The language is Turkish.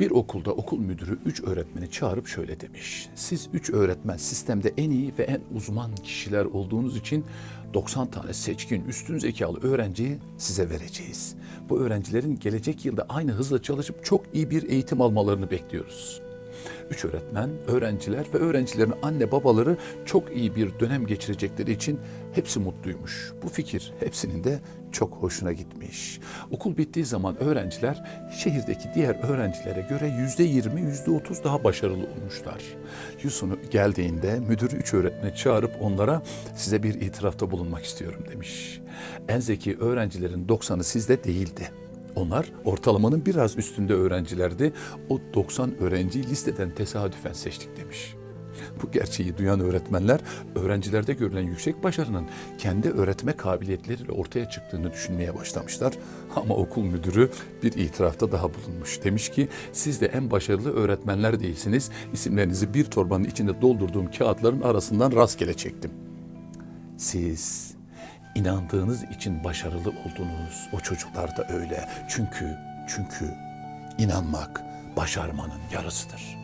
Bir okulda okul müdürü üç öğretmeni çağırıp şöyle demiş. Siz üç öğretmen sistemde en iyi ve en uzman kişiler olduğunuz için 90 tane seçkin, üstün zekalı öğrenciyi size vereceğiz. Bu öğrencilerin gelecek yılda aynı hızla çalışıp çok iyi bir eğitim almalarını bekliyoruz. Üç öğretmen, öğrenciler ve öğrencilerin anne babaları çok iyi bir dönem geçirecekleri için hepsi mutluymuş. Bu fikir hepsinin de çok hoşuna gitmiş. Okul bittiği zaman öğrenciler şehirdeki diğer öğrencilere göre yüzde yirmi, yüzde otuz daha başarılı olmuşlar. Sonu geldiğinde müdür üç öğretmeni çağırıp onlara size bir itirafta bulunmak istiyorum demiş. En zeki öğrencilerin 90'ı sizde değildi. Onlar ortalamanın biraz üstünde öğrencilerdi. O 90 öğrenciyi listeden tesadüfen seçtik demiş. Bu gerçeği duyan öğretmenler öğrencilerde görülen yüksek başarının kendi öğretme kabiliyetleriyle ortaya çıktığını düşünmeye başlamışlar. Ama okul müdürü bir itirafta daha bulunmuş. Demiş ki siz de en başarılı öğretmenler değilsiniz. İsimlerinizi bir torbanın içinde doldurduğum kağıtların arasından rastgele çektim. Siz inandığınız için başarılı oldunuz. O çocuklar da öyle. Çünkü çünkü inanmak başarmanın yarısıdır.